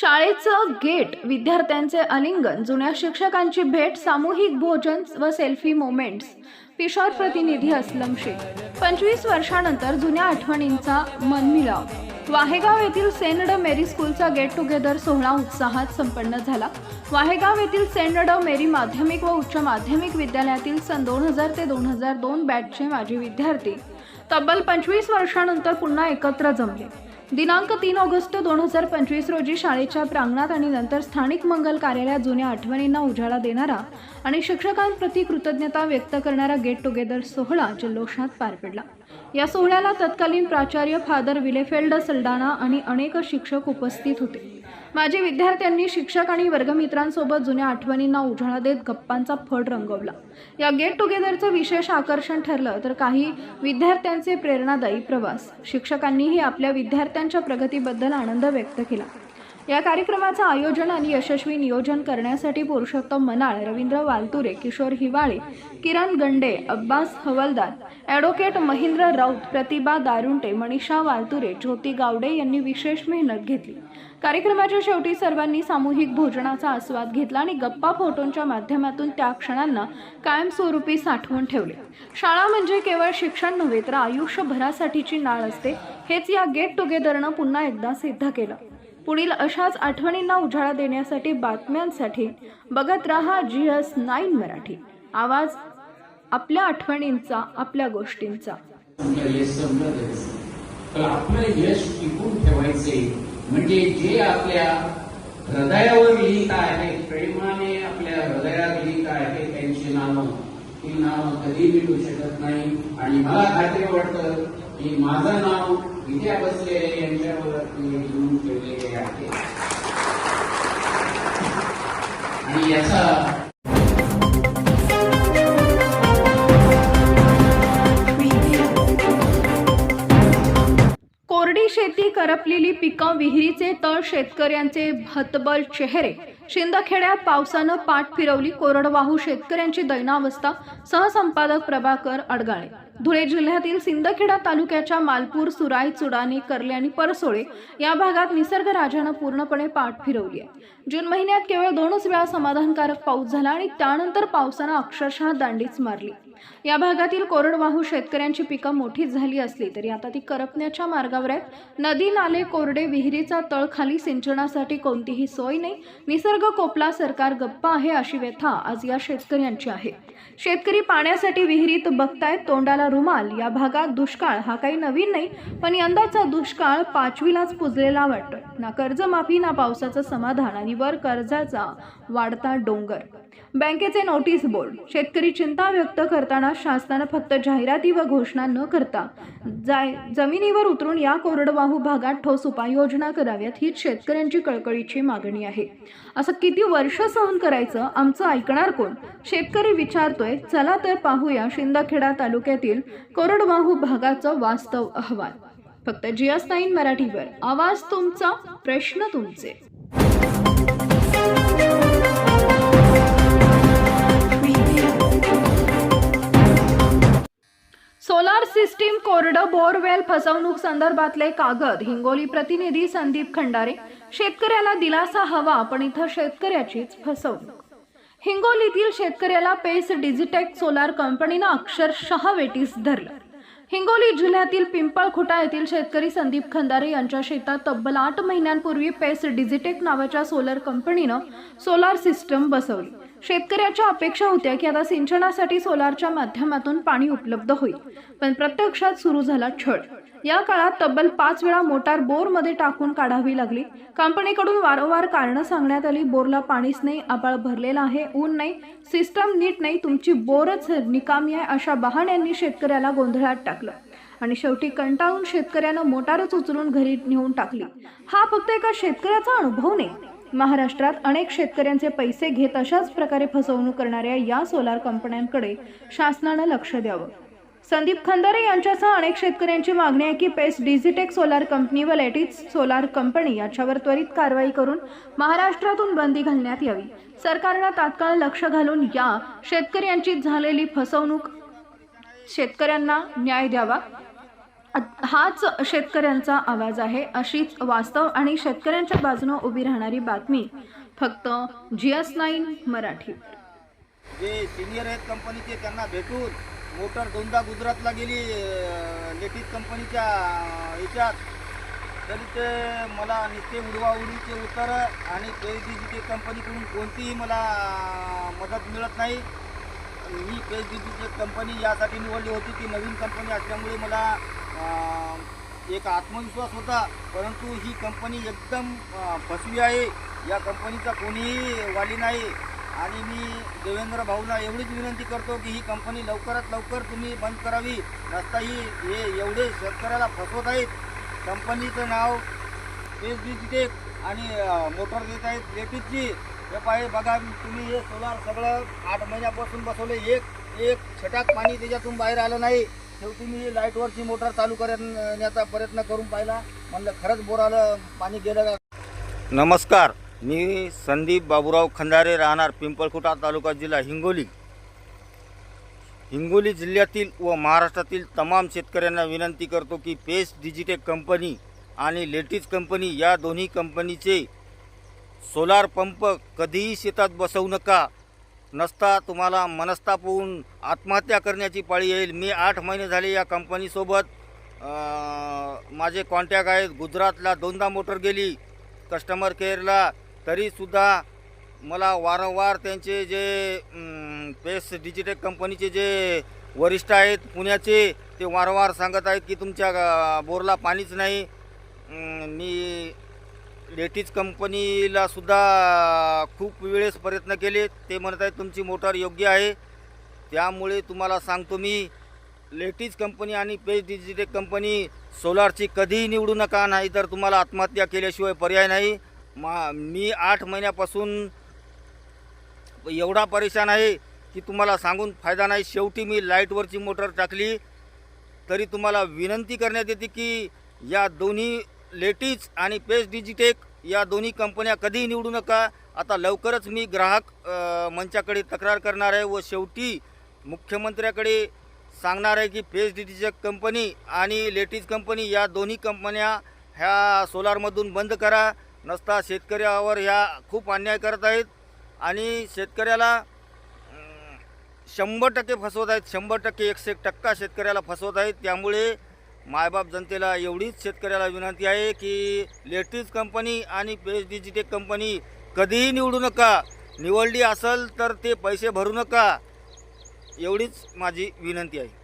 शाळेचं गेट विद्यार्थ्यांचे अलिंगन जुन्या शिक्षकांची भेट सामूहिक भोजन व सेल्फी मोमेंट्स. पिशोर प्रतिनिधी असलम शेख. पंचवीस वर्षानंतर जुन्या आठवणींचा मनमिलाव. वाहेगाव येथील सेंट ड मेरी स्कूलचा गेट टुगेदर सोहळा उत्साहात संपन्न झाला. वाहेगाव येथील सेंट ड मेरी माध्यमिक व उच्च माध्यमिक विद्यालयातील सन दोन हजार ते दोन हजार दोन बॅचचे माजी विद्यार्थी. तब्बल पंचवीस वर्षानंतर पुन्हा एकत्र जमले. दिनांक तीन ऑगस्ट दोन हजार पंचवीस रोजी शाळेच्या प्रांगणात आणि नंतर स्थानिक मंगल कार्यालयात जुन्या आठवणींना उजाळा देणारा आणि शिक्षकांप्रती कृतज्ञता व्यक्त करणारा गेट टुगेदर सोहळा जल्लोषात पार पडला. या सोहळ्याला तत्कालीन प्राचार्य फादर विलेफेल्ड सल्डाना आणि अनेक शिक्षक उपस्थित होते. माझे विद्यार्थ्यांनी शिक्षक आणि वर्गमित्रांसोबत जुन्या आठवणींना उजाळा देत गप्पांचा फड रंगवला. या गेट टुगेदरचं विशेष आकर्षण ठरलं तर काही विद्यार्थ्यांचे प्रेरणादायी प्रवास. शिक्षकांनीही आपल्या विद्यार्थ्यांच्या प्रगतीबद्दल आनंद व्यक्त केला. या कार्यक्रमाचं आयोजन आणि यशस्वी नियोजन करण्यासाठी पुरुषोत्तम मनाळ रवींद्र वालतुरे किशोर हिवाळे किरण गंडे अब्बास हवलदार ॲडव्होकेट महेंद्र राऊत प्रतिभा दारुंटे मनीषा वालतुरे ज्योती गावडे यांनी विशेष मेहनत घेतली. कार्यक्रमाच्या शेवटी सर्वांनी सामूहिक भोजनाचा आस्वाद घेतला आणि गप्पा फोटोंच्या माध्यमातून त्या क्षणांना कायमस्वरूपी साठवून ठेवले. शाळा म्हणजे केवळ शिक्षण नव्हे तर आयुष्यभरासाठीची नाळ असते. हेच या गेट टुगेदरनं पुन्हा एकदा सिद्ध केलं. पुढील अशाच आठवणींना उजाळा देण्यासाठी बातम्यांसाठी बघत रहा जी एस नाईन मराठी. आवाज आपल्या आठवणींचा आपल्या गोष्टींचा. तर आपलं यश टिकून ठेवायचे म्हणजे जे आपल्या हृदयावर लिहित आहे प्रेमाने आपल्या हृदयात लिहित आहे त्यांची नावं ही नाव कधी मिटू शकत नाही. आणि मला खात्री वाटतं की माझं नाव विद्या बसले यांच्यावर लिहून ठेवलेले आहे. आणि याचा करपलेली पिकं विहिरीचे तळ शेतकऱ्यांचे भतबल चेहरे. शिंदखेड्यात पावसानं पाठ फिरवली कोरडवाहू शेतकऱ्यांची दैनावस्था सहसंपादक प्रभाकर अडगाळे. धुळे जिल्ह्यातील सिंदखेडा तालुक्याच्या मालपूर सुराई चुडानी कर्ले आणि परसोळे या भागात निसर्ग राजानं पूर्णपणे पाठ फिरवली आहे. जून महिन्यात केवळ दोनच वेळा समाधानकारक पाऊस झाला आणि त्यानंतर पावसानं अक्षरशः दांडीच मारली. या भागातील कोरडवाहू शेतकऱ्यांची पिकं मोठी झाली असली तरी आता ती करपण्याच्या मार्गावर आहेत. नदी नाले कोरडे विहिरीचा तळ खाली सिंचनासाठी कोणतीही सोय नाही. निसर्ग कोपला सरकार गप्प आहे अशी व्यथा आज या शेतकऱ्यांची आहे. शेतकरी पाण्यासाठी विहिरीत बघतायत तोंडाला रुमाल. या भागात दुष्काळ हा काही नवीन नाही पण यंदाचा दुष्काळ पाचवीलाच पुजलेला वाटतोय. ना कर्जमाफी ना पावसाचं समाधान आणि वर कर्जाचा वाढता डोंगर. बँकेचे नोटीस बोर्ड. शेतकरी चिंता व्यक्त करताना शासनानं फक्त जाहिराती व घोषणा न करता जाय जमिनीवर उतरून या कोरडवाहू भागात ठोस उपाययोजना कराव्यात हीच शेतकऱ्यांची कळकळीची मागणी आहे. असं किती वर्ष सहन करायचं आमचं ऐकणार कोण? शेतकरी विचारतोय चला तर पाहूया शिंदखेडा तालुक्यातील कोरडवाहू भागाचं वास्तव अहवाल. फक्त जिएस मराठीवर. आवाज तुमचा प्रश्न तुमचे. सोलार सिस्टीम कोरडं बोरवेल फसवणूक संदर्भातले कागद हिंगोली प्रतिनिधी संदीप खंडारे शेतकऱ्याला दिलासा हवा पण इथं शेतकऱ्याचीच फसवणूक. हिंगोलीतील शेतकऱ्याला पेस डिजिटेक सोलार कंपनीनं अक्षरशः वेटीस धरलं. हिंगोली जिल्ह्यातील पिंपळखुटा येथील शेतकरी संदीप खंदारे यांच्या शेतात तब्बल आठ महिन्यांपूर्वी पेस डिजिटेक नावाच्या सोलर कंपनीनं सोलार सिस्टम बसवली. शेतकऱ्याच्या अपेक्षा होत्या की आता सिंचनासाठी सोलारच्या माध्यमातून पाणी उपलब्ध होईल पण प्रत्यक्षात सुरू झाला छळ. या काळात तब्बल पाच वेळा मोटार बोरमध्ये टाकून काढावी लागली. कंपनीकडून वारंवार कारणं सांगण्यात आली बोरला पाणीच नाही आबाळ भरलेला आहे ऊन नाही सिस्टम नीट नाही तुमची बोरच निकामी आहे अशा बहाण्यांनी शेतकऱ्याला गोंधळात टाकलं. आणि शेवटी कंटाळून शेतकऱ्यानं मोटारच उचलून घरी नेऊन टाकली. हा फक्त एका शेतकऱ्याचा अनुभव नाही महाराष्ट्रात अनेक शेतकऱ्यांचे पैसे घेत अशाच प्रकारे फसवणूक करणाऱ्या या सोलार कंपन्यांकडे शासनानं लक्ष द्यावं. संदीप खंदारे यांच्यासह अनेक शेतकऱ्यांची मागणी आहे की पेस डिजिटेक सोलार कंपनी व लेटिस सोलार कंपनी याच्यावर त्वरित कारवाई करून महाराष्ट्रातून बंदी घालण्यात यावी. सरकारनं तात्काळ लक्ष घालून या शेतकऱ्यांची झालेली फसवणूक शेतकऱ्यांना न्याय द्यावा. हाच शेतकऱ्यांचा आवाज आहे. अशीच वास्तव आणि शेतकऱ्यांच्या बाजूने उभी राहणारी बातमी फक्त जी एस नाईन मराठी. जे सिनियर आहेत कंपनीचे त्यांना भेटून मोटर दोनदा गुजरातला गेली लेटीज कंपनीच्या याच्यात. तरी ते मला नित्य उडवाउडीचे उत्तर आणि पेजडीजीचे कंपनीकडून कोणतीही मला मदत मिळत नाही. मी पेजडीजीची कंपनी यासाठी निवडली होती ती नवीन कंपनी असल्यामुळे मला एक आत्मविश्वास होता परंतु ही कंपनी एकदम फसवी आहे. या कंपनीचा कोणीही वाली नाही. आणि मी देवेंद्र भाऊला एवढीच विनंती करतो की ही कंपनी लवकरात लवकर तुम्ही बंद करावी. नसता ही हे एवढे शेतकऱ्याला फसवत आहेत. कंपनीचं नाव एस बी टेक आणि मोटर देत आहेत. लेटीजची हे पाहिजे बघा तुम्ही हे सोलार सगळं आठ महिन्यापासून बसवले एक एक छटाक पाणी त्याच्यातून बाहेर आलं नाही. शेवटी मी लाईटवरची मोटर चालू करण्याचा प्रयत्न करून पाहिला. म्हणलं खरंच बोराला पाणी गेलं का? नमस्कार मी संदीप बाबूराव खंदारे राहणार पिंपळखुटा तालुका जिल्हा हिंगोली. हिंगोली जिल्ह्यातील व महाराष्ट्रातील तमाम शेतकऱ्यांना विनंती करतो की पेस डिजिटेक कंपनी आणि लेटीज कंपनी या दोन्ही कंपनीचे सोलार पंप कधीही शेतात बसवू नका. नसता तुम्हाला मनस्ताप होऊन आत्महत्या करण्याची पाळी येईल. मी आठ महिने झाले या कंपनीसोबत. माझे कॉन्टॅक्ट आहेत. गुजरातला दोनदा मोटर गेली. कस्टमर केअरला तरीसुद्धा मला वारंवार त्यांचे जे पेस डिजिटेक कंपनीचे जे वरिष्ठ आहेत पुण्याचे ते वारंवार सांगत आहेत की तुमच्या बोरला पाणीच नाही. मी लेटीज कंपनीला सुद्धा खूप वेळेस प्रयत्न केले. ते म्हणत आहेत तुमची मोटार योग्य आहे. त्यामुळे तुम्हाला सांगतो मी लेटीज कंपनी आणि पेज डिजिटेक कंपनी सोलारची कधीही निवडू नका नाही तर तुम्हाला आत्महत्या केल्याशिवाय पर्याय नाही. मा मी आठ महिन्यापासून एवढा परेशान आहे की तुम्हाला सांगून फायदा नाही. शेवटी मी लाईटवरची मोटर टाकली. तरी तुम्हाला विनंती करण्यात येते की या दोन्ही लेटीज आणि पेस डिजिटेक या दोन्ही कंपन्या कधीही निवडू नका. आता लवकरच मी ग्राहक मंचाकडे तक्रार करणार आहे व शेवटी मुख्यमंत्र्याकडे सांगणार आहे की पेस डिजिटेक कंपनी आणि लेटीज कंपनी या दोन्ही कंपन्या ह्या सोलारमधून बंद करा. नसता शेतकऱ्यावर ह्या खूप अन्याय करत आहेत आणि शेतकऱ्याला शंभर टक्के फसवत आहेत. शंभर टक्के एकशे एक टक्का शेतकऱ्याला फसवत आहेत. त्यामुळे मायबाप जनतेला एवढीच शेतकऱ्याला विनंती आहे की लेटीज कंपनी आणि पेज डिजिटेक कंपनी कधीही निवडू नका. निवडली असेल तर ते पैसे भरू नका. एवढीच माझी विनंती आहे.